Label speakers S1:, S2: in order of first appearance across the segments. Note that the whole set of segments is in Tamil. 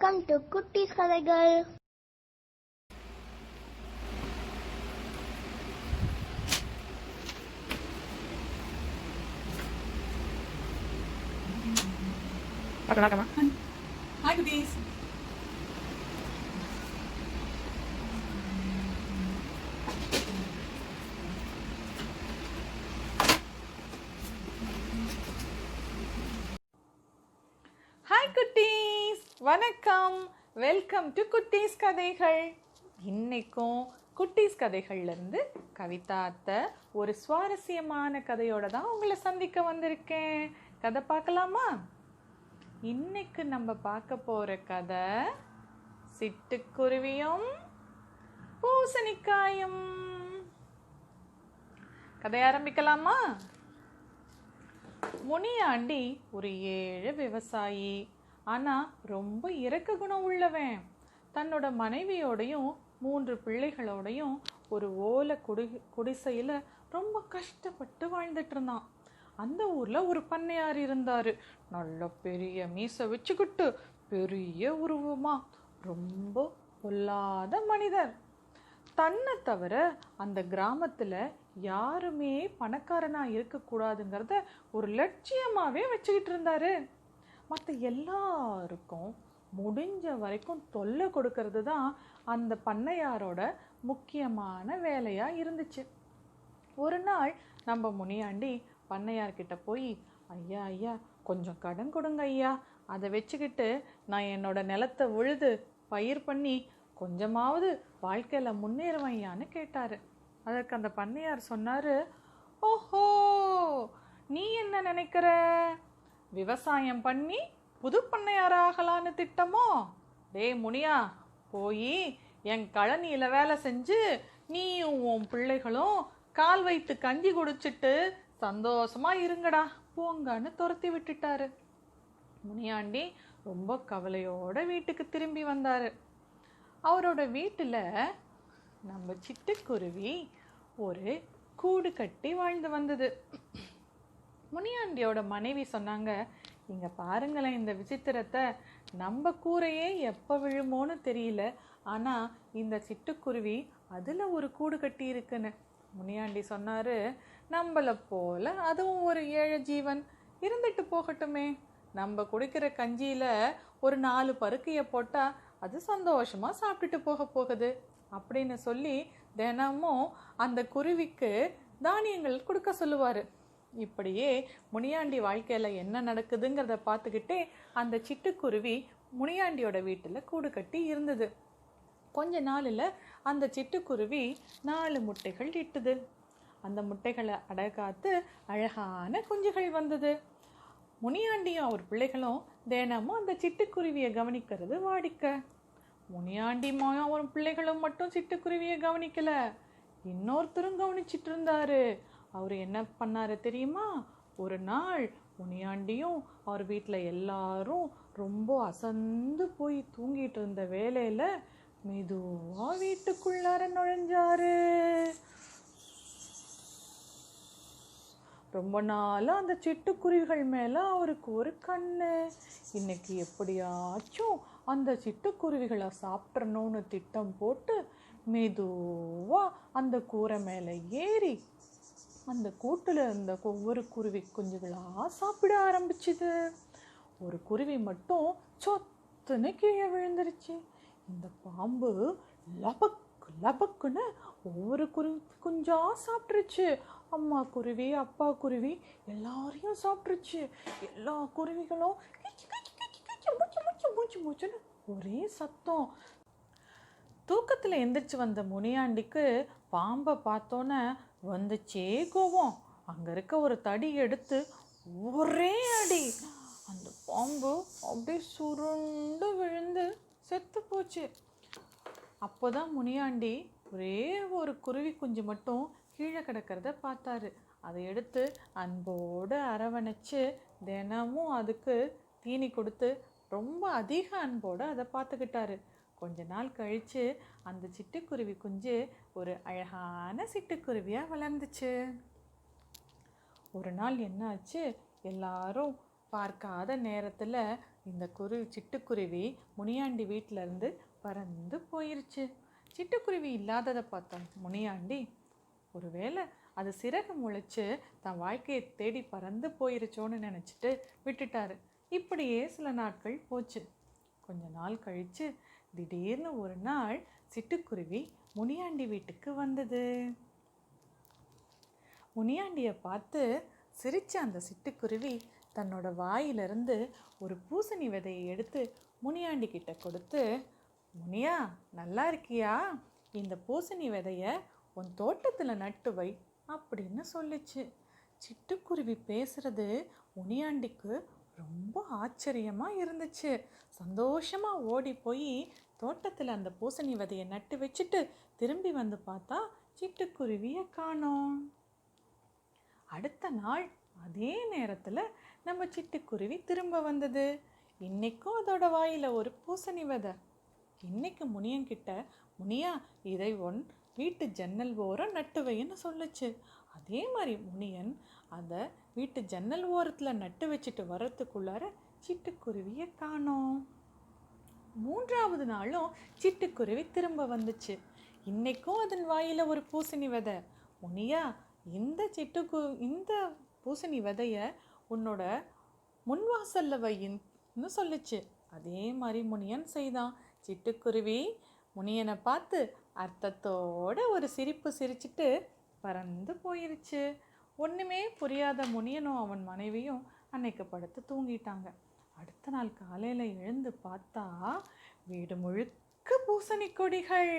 S1: வெல்கம் டு குட்டீஸ் கதைகள்
S2: பார்க்கலாம் பார்க்கலாம்
S3: Hi, goodies. ஹாய் குட்டீஸ் வணக்கம். வெல்கம் டு குட்டீஸ் கதைகள் இன்னைக்கும் குட்டீஸ் கதைகள்லேருந்து கவிதாத்த ஒரு சுவாரஸ்யமான கதையோட தான் உங்களை சந்திக்க வந்திருக்கேன். கதை பார்க்கலாமா? இன்னைக்கு நம்ம பார்க்க போகிற கதை சிட்டுக்குருவியும் பூசணிக்காயும். கதை ஆரம்பிக்கலாமா? முனியாண்டி ஒரு ஏழு விவசாயி ஆனால் ரொம்ப இறக்க குணம் உள்ளவன். தன்னோட மனைவியோடையும் மூன்று பிள்ளைகளோடையும் ஒரு ஓலை குடி குடிசையில் ரொம்ப கஷ்டப்பட்டு வாழ்ந்துட்டு இருந்தான். அந்த ஊரில் ஒரு பண்ணையார் இருந்தார். நல்ல பெரிய மீசை வச்சுக்கிட்டு பெரிய உருவமா ரொம்ப பொல்லாத மனிதர். தன்னை தவிர அந்த கிராமத்தில் யாருமே பணக்காரனாக இருக்கக்கூடாதுங்கிறத ஒரு லட்சியமாகவே வச்சுக்கிட்டு இருந்தாரு. மற்ற எல்லாருக்கும் முடிஞ்ச வரைக்கும் தொல்லை கொடுக்கறது தான் அந்த பண்ணையாரோட முக்கியமான வேலையாக இருந்துச்சு. ஒரு நாள் நம்ம முனியாண்டி பண்ணையார்கிட்ட போய் ஐயா ஐயா கொஞ்சம் கடன் கொடுங்க ஐயா. அதை வச்சுக்கிட்டு நான் என்னோட நிலத்தை உழுது பயிர் பண்ணி கொஞ்சமாவது வாழ்க்கையில் முன்னேறுவையான்னு ஐயான்னு கேட்டார். அதற்கு அந்த பண்ணையார் சொன்னார் ஓஹோ நீ என்ன நினைக்கிற? விவசாயம் பண்ணி புது பண்ணையாராகலான்னு திட்டமோ? டேய் முனியா போய் என் கழனியில் வேலை செஞ்சு நீயும் உன் பிள்ளைகளும் கால் வைத்து கஞ்சி குடிச்சிட்டு சந்தோஷமா இருங்கடா போங்கன்னு துரத்தி விட்டுட்டாரு. முனியாண்டி ரொம்ப கவலையோட வீட்டுக்கு திரும்பி வந்தார். அவரோட வீட்டில் நம்ம சிட்டுக்குருவி ஒரு கூடு கட்டி வாழ்ந்து வந்தது. முனியாண்டியோட மனைவி சொன்னாங்க இங்க பாருங்களேன் இந்த விசித்திரத்தை. நம்ம கூரையே எப்போ விழுமோன்னு தெரியல. ஆனா இந்த சிட்டுக்குருவி அதுல ஒரு கூடு கட்டி இருக்குன்னு. முனியாண்டி சொன்னாரு நம்மள போல அதுவும் ஒரு ஏழை ஜீவன். இருந்துட்டு போகட்டுமே. நம்ம குடிக்கிற கஞ்சியில ஒரு நாலு பருக்கையை போட்டா அது சந்தோஷமா சாப்பிட்டுட்டு போக போகுது. அப்படின்னு சொல்லி தினமும் அந்த குருவிக்கு தானியங்கள் கொடுக்க சொல்லுவாரு. இப்படியே முனியாண்டி வாழ்க்கையில் என்ன நடக்குதுங்கிறத பார்த்துக்கிட்டே அந்த சிட்டுக்குருவி முனியாண்டியோட வீட்டில் கூடு கட்டி இருந்தது. கொஞ்ச நாளில் அந்த சிட்டுக்குருவி நாலு முட்டைகள் இட்டுது. அந்த முட்டைகளை அடகாத்து அழகான குஞ்சுகள் வந்தது. முனியாண்டியும் அவர் பிள்ளைகளும் தினமும் அந்த சிட்டுக்குருவியை கவனிக்கிறது வாடிக்க. முனியாண்டி மாயும் அவர் பிள்ளைகளும் மட்டும் சிட்டுக்குருவியை கவனிக்கல. இன்னொருத்தரும் கவனிச்சிட்டு இருந்தாரு. அவர் என்ன பண்ணாரு தெரியுமா? ஒரு நாள் முனியாண்டியும் அவர் வீட்டில் எல்லாரும் ரொம்ப அசந்து போய் தூங்கிட்டு இருந்த வேலையில மெதுவா வீட்டுக்குள்ளார நுழைஞ்சாரு. ரொம்ப நாளா அந்த சிட்டுக்குருவிகள் மேல அவருக்கு ஒரு கண்ணு. இன்னைக்கு எப்படியாச்சும் அந்த சிட்டுக்குருவிகளை சாப்பிட்றணும்னு திட்டம் போட்டு மெதுவா அந்த கூரை மேலே ஏறி அந்த கூட்டில் இருந்த ஒவ்வொரு குருவி குஞ்சுகளாக சாப்பிட ஆரம்பிச்சுது. ஒரு குருவி மட்டும் சொத்துன்னு கீழே விழுந்துருச்சு. இந்த பாம்பு லபக் லபக்குன்னு ஒவ்வொரு குருவி குஞ்சாக சாப்பிட்ருச்சு அம்மா குருவி அப்பா குருவி எல்லாரையும் சாப்பிட்ருச்சு எல்லா குருவிகளும் மூச்சு மூச்சு மூச்சு மூச்சுன்னு ஒரே சத்தம். தூக்கத்தில் எந்திரிச்சு வந்த முனியாண்டிக்கு பாம்பை பார்த்தோன்னே வந்துச்சே கோவம். அங்கே இருக்க ஒரு தடி எடுத்து ஒரே அடி. அந்த பாம்பு அப்படியே சுருண்டு விழுந்து செத்து போச்சு. அப்போதான் முனியாண்டி ஒரே ஒரு குருவி குஞ்சு மட்டும் கீழே கிடக்கிறத பார்த்தாரு. அதை எடுத்து அன்போடு அரவணைச்சு தினமும் அதுக்கு தீனி கொடுத்து ரொம்ப அதிக அன்போடு அதை பார்த்துக்கிட்டாரு. கொஞ்ச நாள் கழிச்சு அந்த சிட்டுக்குருவி குஞ்சு ஒரு அழகான சிட்டுக்குருவியாக வளர்ந்துச்சு. ஒரு நாள் என்ன ஆச்சு எல்லாரும் பார்க்காத நேரத்தில் இந்த குரு சிட்டுக்குருவி முனியாண்டி வீட்டில இருந்து பறந்து போயிருச்சு. சிட்டுக்குருவி இல்லாததை பார்த்தோம் முனியாண்டி. ஒருவேளை அது சிறகு முளைச்சு தன் வாழ்க்கையை தேடி பறந்து போயிருச்சோன்னு நினச்சிட்டு விட்டுட்டாரு. இப்படியே சில நாட்கள் போச்சு. கொஞ்ச நாள் கழிச்சு திடீர்னு ஒரு நாள் சிட்டுக்குருவி முனியாண்டி வீட்டுக்கு வந்தது. முனியாண்டியை பார்த்து சிரித்த அந்த சிட்டுக்குருவி தன்னோட வாயிலிருந்து ஒரு பூசணி விதையை எடுத்து முனியாண்டி கிட்ட கொடுத்து முனியா நல்லா இருக்கியா? இந்த பூசணி விதைய உன் தோட்டத்தில் நட்டு வை அப்படின்னு சொல்லிச்சு. சிட்டுக்குருவி பேசுறது முனியாண்டிக்கு ரொம்ப ஆச்சரியமாக இருந்துச்சு. சந்தோஷமாக ஓடி போய் தோட்டத்தில் அந்த பூசணி விதையை நட்டு வச்சுட்டு திரும்பி வந்து பார்த்தா சிட்டுக்குருவியை காணோம். அடுத்த நாள் அதே நேரத்தில் நம்ம சிட்டுக்குருவி திரும்ப வந்தது. இன்றைக்கும் அதோட வாயில் ஒரு பூசணி விதை. இன்றைக்கு முனியங்கிட்ட முனியா இதை ஒன் வீட்டு ஜன்னல் ஓரம் நட்டு வைன்னு சொல்லுச்சு. அதே மாதிரி முனியன் அதை வீட்டு ஜன்னல் ஓரத்தில் நட்டு வச்சுட்டு வர்றதுக்குள்ளார சிட்டுக்குருவியை காணோம். மூன்றாவது நாளும் சிட்டுக்குருவி திரும்ப வந்துச்சு. இன்னைக்கும் அதன் வாயில் ஒரு பூசணி விதை. முனியா இந்த சிட்டுக்கு இந்த பூசணி விதையை உன்னோட முன்வாசல்ல வையின்னு சொல்லுச்சு. அதே மாதிரி முனியன் செய்தான். சிட்டுக்குருவி முனியனை பார்த்து அர்த்தத்தோட ஒரு சிரிப்பு சிரிச்சிட்டு பறந்து போயிருச்சு. ஒன்றுமே புரியாத முனியனும் அவன் மனைவியும் அன்னைக்கு படுத்து தூங்கிட்டாங்க. அடுத்த நாள் காலையில் எழுந்து பார்த்தா வீடு முழுக்க பூசணி கொடிகள்.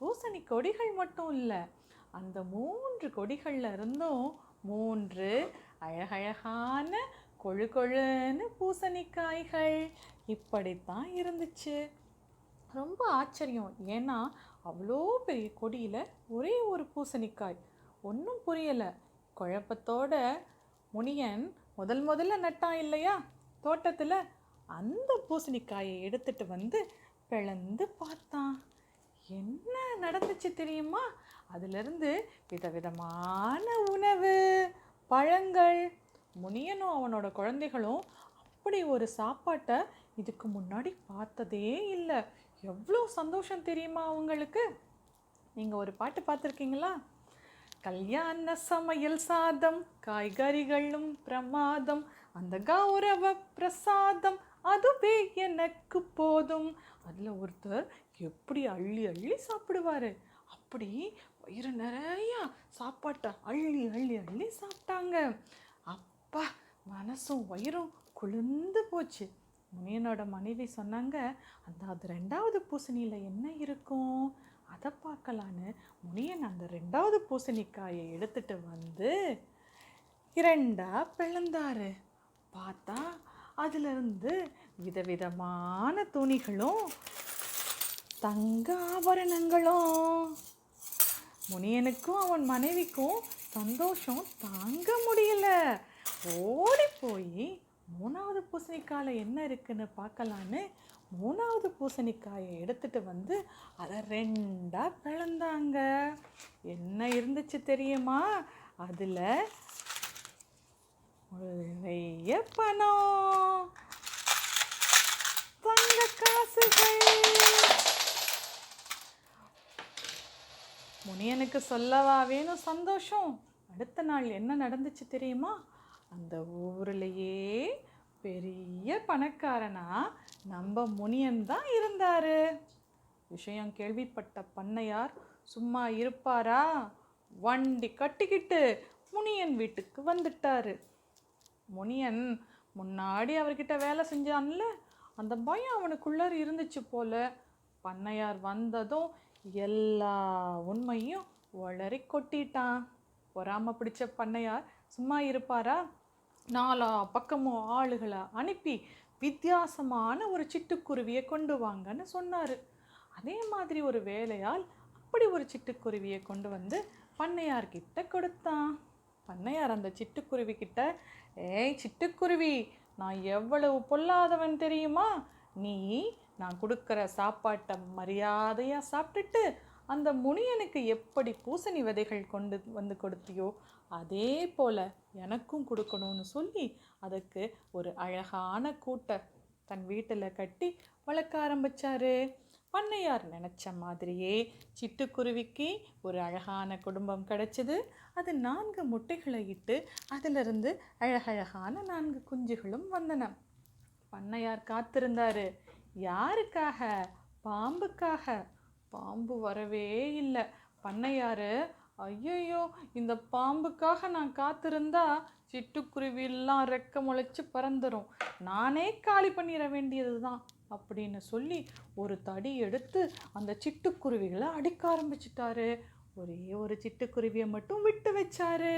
S3: பூசணி கொடிகள் மட்டும் இல்லை அந்த மூன்று கொடிகளில் இருந்தும் மூன்று அழகழகான கொழு கொழுன்னு பூசணிக்காய்கள் இப்படித்தான் இருந்துச்சு. ரொம்ப ஆச்சரியம். ஏன்னா அவ்வளோ பெரிய கொடியில் ஒரே ஒரு பூசணிக்காய். ஒன்றும் புரியலை. குழப்பத்தோட முனியன் முதல் முதல்ல நட்டான் இல்லையா? தோட்டத்தில்? அந்த பூசணிக்காயை எடுத்துட்டு வந்து பிளந்து பார்த்தான். என்ன நடந்துச்சு தெரியுமா? அதிலிருந்து விதவிதமான உணவு பழங்கள். முனியனும் அவனோட குழந்தைகளும் அப்படி ஒரு சாப்பாட்டை இதுக்கு முன்னாடி பார்த்ததே இல்லை. எவ்வளோ சந்தோஷம் தெரியுமா அவங்களுக்கு? நீங்கள் ஒரு பாட்டு பார்த்துருக்கீங்களா? கல்யாண சமையல் சாதம் காய்கறிகளும் பிரமாதம் அந்த கௌரவ பிரசாதம் அதுவே எனக்கு போதும். அதில் ஒருத்தர் எப்படி அள்ளி அள்ளி சாப்பிடுவாரு? அப்படி வயிறு நிறையா சாப்பாட்டை அள்ளி அள்ளி அள்ளி சாப்பிட்டாங்க. அப்பா மனசும் வயிறும் குளிர்ந்து போச்சு. முனியனோட மனைவி சொன்னாங்க அந்த அது ரெண்டாவது பூசணியில் என்ன இருக்கும்? அதை பார்க்கலான்னு முனியன் அந்த ரெண்டாவது பூசணிக்காயை எடுத்துட்டு வந்து இரண்டா பிளந்தாரு. பார்த்தா அதிலிருந்து விதவிதமான துணிகளும் தங்க ஆபரணங்களும் முனியனுக்கும் அவன் மனைவிக்கும் சந்தோஷம் தாங்க முடியல. ஓடி போய் மூணாவது பூசணிக்காயில் என்ன இருக்குன்னு பார்க்கலான்னு மூணாவது பூசணிக்காயை எடுத்துட்டு வந்து அதை ரெண்டா பிளந்தாங்க. என்ன இருந்துச்சு தெரியுமா? அதில் நிறைய பணம். தங்க காசுகள். முனியனுக்கு சொல்லவா வேணும் சந்தோஷம். அடுத்த நாள் என்ன நடந்துச்சு தெரியுமா? அந்த ஊர்லேயே பெரிய பணக்காரனா நம்ம முனியன் தான் இருந்தார். விஷயம் கேள்விப்பட்ட பண்ணையார் சும்மா இருப்பாரா? வண்டி கட்டிக்கிட்டு முனியன் வீட்டுக்கு வந்துட்டாரு. முனியன் முன்னாடி அவர்கிட்ட வேலை செஞ்சான்ல அந்த பயம் அவனுக்குள்ளார் இருந்துச்சு போல. பண்ணையார் வந்ததும் எல்லா உண்மையும் வளரி கொட்டிட்டான். பொறாம பிடிச்ச பண்ணையார் சும்மா இருப்பாரா? நாலா பக்கமும் ஆளுகளை அனுப்பி வித்தியாசமான ஒரு சிட்டுக்குருவியை கொண்டு வாங்கன்னு சொன்னார். அதே மாதிரி ஒரு வேலையால் அப்படி ஒரு சிட்டுக்குருவியை கொண்டு வந்து பண்ணையார்கிட்ட கொடுத்தான். பண்ணையார் அந்த சிட்டுக்குருவி கிட்ட ஏய் சிட்டுக்குருவி நான் எவ்வளவு பொல்லாதவன் தெரியுமா? நீ நான் கொடுக்குற சாப்பாட்டை மரியாதையாக சாப்பிட்டுட்டு அந்த முனியனுக்கு எப்படி பூசணி விதைகள் கொண்டு வந்து கொடுத்தியோ அதே போல் எனக்கும் கொடுக்கணும்னு சொல்லி அதுக்கு ஒரு அழகான கூட்டை தன் வீட்டில் கட்டி வளர்க்க ஆரம்பிச்சாரு. பண்ணையார் நினச்ச மாதிரியே சிட்டுக்குருவிக்கு ஒரு அழகான குடும்பம் கிடச்சிது. அது நான்கு முட்டைகளை இட்டு அதிலிருந்து அழகழகான நான்கு குஞ்சுகளும் வந்தன. பண்ணையார் காத்திருந்தார். யாருக்காக? பாம்புக்காக. பாம்பு வரவே இல்லை. பண்ணையாரு ஐயையோ இந்த பாம்புக்காக நான் காத்திருந்தா சிட்டுக்குருவியெல்லாம் ரெக்க முளைச்சி பறந்துடும் நானே காலி பண்ணிட வேண்டியது தான் அப்படின்னு சொல்லி ஒரு தடி எடுத்து அந்த சிட்டுக்குருவிகளை அடிக்க ஆரம்பிச்சிட்டாரு. ஒரே ஒரு சிட்டுக்குருவியை மட்டும் விட்டு வச்சாரு.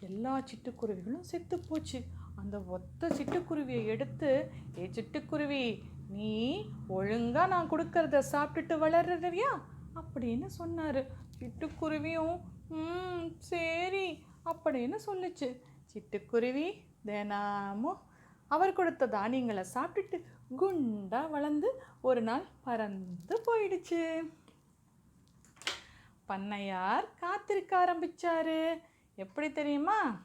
S3: எல்லா சிட்டுக்குருவிகளும் செத்து போச்சு. அந்த ஒத்த சிட்டுக்குருவியை எடுத்து ஏ சிட்டுக்குருவி நீ ஒழுங்கா நான் கொடுக்கறத சாப்பிட்டுட்டு வளர்றியா அப்படின்னு சொன்னாரு. சிட்டுக்குருவியும் ம் சரி அப்படின்னு சொல்லுச்சு. சிட்டுக்குருவி தினமும் அவர் கொடுத்த தானியங்களை சாப்பிட்டுட்டு குண்டா வளர்ந்து ஒரு நாள் பறந்து போயிடுச்சு. பண்ணையார் காத்திருக்க ஆரம்பிச்சாரு. எப்படி தெரியுமா?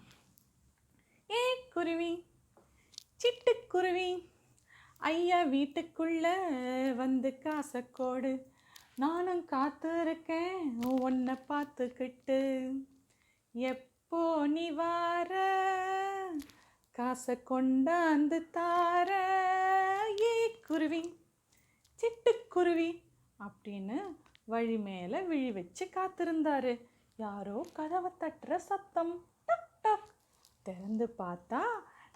S3: ஏ குருவி சிட்டுக்குருவி. ஐயா வீட்டுக்குள்ள வந்து காசக்கோடு. நானும் காத்திருக்கேன் உன்னை பார்த்துக்கிட்டு. எப்போ நீ வார? காசை கொண்டாந்து தார. ஏ குருவி சிட்டுக்குருவி அப்படின்னு வழி மேலே விழி வச்சு காத்திருந்தாரு. யாரோ கதவை தட்டுற சத்தம் டக் டக். திறந்து பார்த்தா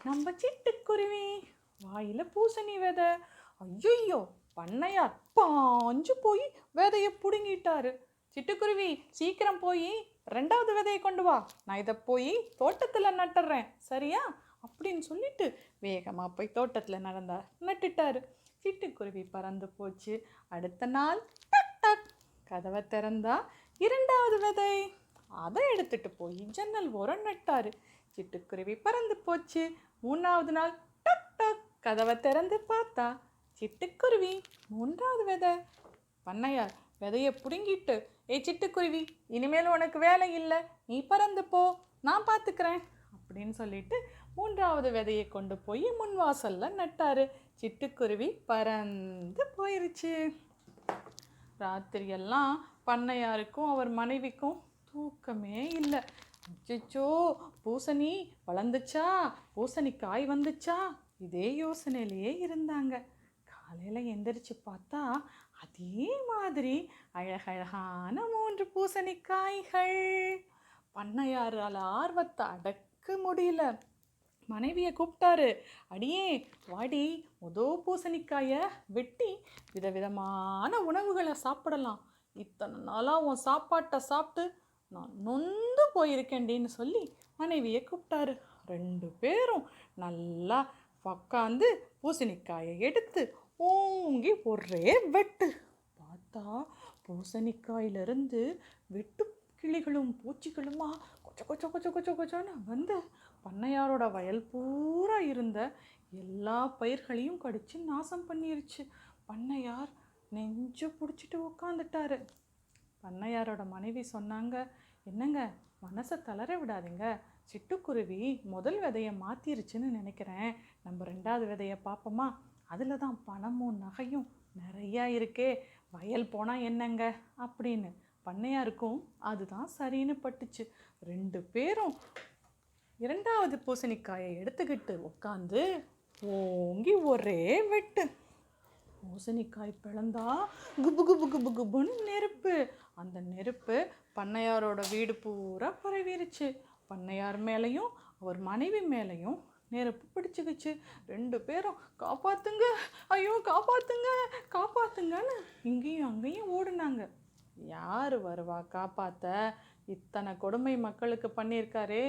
S3: நம்ம சிட்டுக்குருவி வாயில் பூசணி விதை. ஐயோ பண்ணையார் பாஞ்சு போய் விதையை பிடுங்கிட்டாரு. சிட்டுக்குருவி சீக்கிரம் போய் ரெண்டாவது விதையை கொண்டு வா. நான் இதை போய் தோட்டத்தில் நட்டுறேன். சரியா? அப்படின்னு சொல்லிட்டு வேகமாக போய் தோட்டத்தில் நடந்தா நட்டுட்டாரு. சிட்டுக்குருவி பறந்து போச்சு. அடுத்த நாள் டக் டக் கதவை திறந்தா இரண்டாவது விதை. அதை எடுத்துட்டு போய் ஜன்னல் ஓரம் நட்டாரு. சிட்டுக்குருவி பறந்து போச்சு. மூணாவது நாள் கதவை திறந்து பார்த்தா சிட்டுக்குருவி மூன்றாவது விதை. பண்ணையார் விதையை பிடுங்கிட்டு ஏய் சிட்டுக்குருவி இனிமேல் உனக்கு வேலை இல்லை. நீ பறந்து போ. நான் பார்த்துக்கிறேன் அப்படின்னு சொல்லிட்டு மூன்றாவது விதையை கொண்டு போய் முன் வாசலில் நட்டாரு. சிட்டுக்குருவி பறந்து போயிருச்சு. ராத்திரியெல்லாம் பண்ணையாருக்கும் அவர் மனைவிக்கும் தூக்கமே இல்லை. அச்சோ பூசணி வளர்ந்துச்சா? பூசணி காய் வந்துச்சா? இதே யோசனையிலேயே இருந்தாங்க. காலையில் எந்திரிச்சு பார்த்தா அதே மாதிரி அழகழகான மூன்று பூசணிக்காய்கள். பண்ணையாரால் ஆர்வத்தை அடக்க முடியல. மனைவியை கூப்பிட்டாரு. அடியே வாடி முதோ பூசணிக்காயை வெட்டி விதவிதமான உணவுகளை சாப்பிடலாம். இத்தனை நாளாக உன் சாப்பாட்டை சாப்பிட்டு நான் நொந்து போயிருக்கேன்டின்னு சொல்லி மனைவியை கூப்பிட்டாரு. ரெண்டு பேரும் நல்லா உக்காந்து பூசணிக்காயை எடுத்து ஓங்கி ஒரே வெட்டு. பார்த்தா பூசணிக்காயிலிருந்து வெட்டு கிளிகளும் பூச்சிகளுமா கொச்ச கொச்ச கொச்ச கொச்ச கொச்சான்னு வந்து பண்ணையாரோட வயல் பூரா இருந்த எல்லா பயிர்களையும் கடிச்சு நாசம் பண்ணிருச்சு. பண்ணையார் நெஞ்சு பிடிச்சிட்டு உட்காந்துட்டாரு பண்ணையாரோட மனைவி சொன்னாங்க என்னங்க மனசை தளர விடாதீங்க. சிட்டுக்குருவி முதல் விதையை மாற்றிருச்சுன்னு நினைக்கிறேன். நம்ம ரெண்டாவது விதையை பார்ப்போமா? அதில் தான் பணமும் நகையும் நிறையா இருக்கே. வயல் போனால் என்னங்க? அப்படின்னு பண்ணையாருக்கும் அதுதான் சரின்னு பட்டுச்சு. ரெண்டு பேரும் இரண்டாவது பூசணிக்காயை எடுத்துக்கிட்டு உட்காந்து ஓங்கி ஒரே வெட்டு. பூசணிக்காய் பிளந்தா குபு குபு குபு குபுன்னு நெருப்பு. அந்த நெருப்பு பண்ணையாரோட வீடு பூரா பரவிருச்சு. பண்ணையார் மேலேயும் அவர் மனைவி மேலேயும் நெருப்பு பிடிச்சிக்கிச்சு. ரெண்டு பேரும் காப்பாத்துங்க ஐயோ காப்பாத்துங்க காப்பாத்துங்கன்னு இங்கேயும் அங்கேயும் ஓடுனாங்க. யார் வருவா காப்பாத்த? இத்தனை கொடுமை மக்களுக்கு பண்ணியிருக்காரே.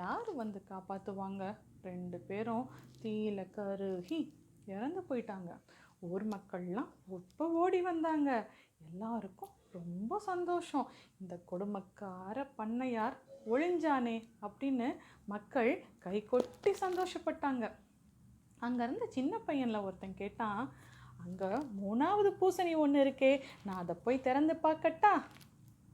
S3: யார் வந்து காப்பாற்றுவாங்க ரெண்டு பேரும் தீயில கருகி இறந்து போயிட்டாங்க. ஊர் மக்கள்லாம் இப்போ ஓடி வந்தாங்க. எல்லாருக்கும் ரொம்ப சந்தோஷம். இந்த கொடுமக்கார பண்ணையார் ஒழிஞ்சானே அப்படின்னு மக்கள் கை கொட்டி சந்தோஷப்பட்டாங்க. அங்கேருந்து சின்ன பையனில் ஒருத்தன் கேட்டான் அங்கே மூணாவது பூசணி ஒன்று இருக்கே நான் அதை போய் திறந்து பார்க்கட்டா?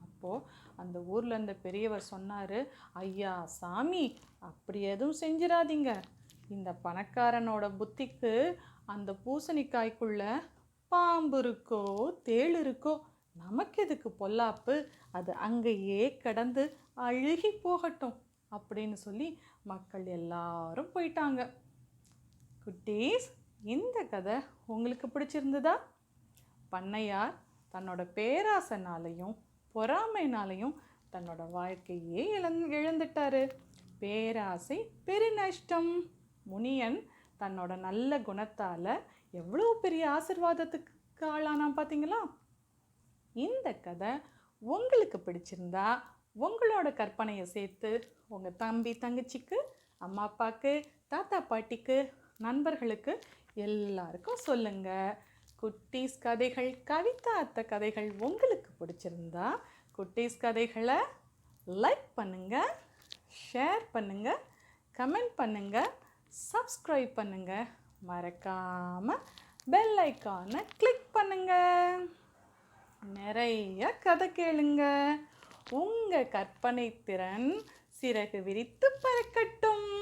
S3: அப்போது அந்த ஊரில் அந்த பெரியவர் சொன்னார் ஐயா சாமி அப்படி எதுவும் செஞ்சிடாதீங்க இந்த பணக்காரனோட புத்திக்கு அந்த பூசணிக்காய்க்குள்ள பாம்பு இருக்கோ தேள் இருக்கோ நமக்கு எதுக்கு பொல்லாப்பு? அது அங்கேயே கடந்து அழுகி போகட்டும் அப்படின்னு சொல்லி மக்கள் எல்லாரும் போயிட்டாங்க. குட்டீஸ் இந்த கதை உங்களுக்கு பிடிச்சிருந்ததா? பண்ணையார் தன்னோட பேராசனாலையும் பொறாமைனாலையும் தன்னோட வாழ்க்கையே இழந் இழந்துட்டாரு. பேராசை பெருநஷ்டம். முனியன் தன்னோட நல்ல குணத்தால் எவ்வளோ பெரிய ஆசிர்வாதத்துக்கு ஆளானான் பார்த்தீங்களா இந்த கதை உங்களுக்கு பிடிச்சிருந்தா உங்களோட கற்பனையை சேர்த்து உங்கள் தம்பி தங்கச்சிக்கு அம்மா அப்பாவுக்கு தாத்தா பாட்டிக்கு நண்பர்களுக்கு எல்லாருக்கும் சொல்லுங்கள் குட்டீஸ் கதைகள் கவிதா அத்தை கதைகள் உங்களுக்கு பிடிச்சிருந்தா குட்டீஸ் கதைகளை லைக் பண்ணுங்கள் ஷேர் பண்ணுங்கள் கமெண்ட் பண்ணுங்கள் சப்ஸ்கிரைப் பண்ணுங்கள் மறக்காமல் பெல் ஐக்கானை கிளிக் பண்ணுங்கள் நிறைய கதை கேளுங்க. உங்கள் கற்பனை திறன் சிறகு விரித்து பறக்கட்டும்.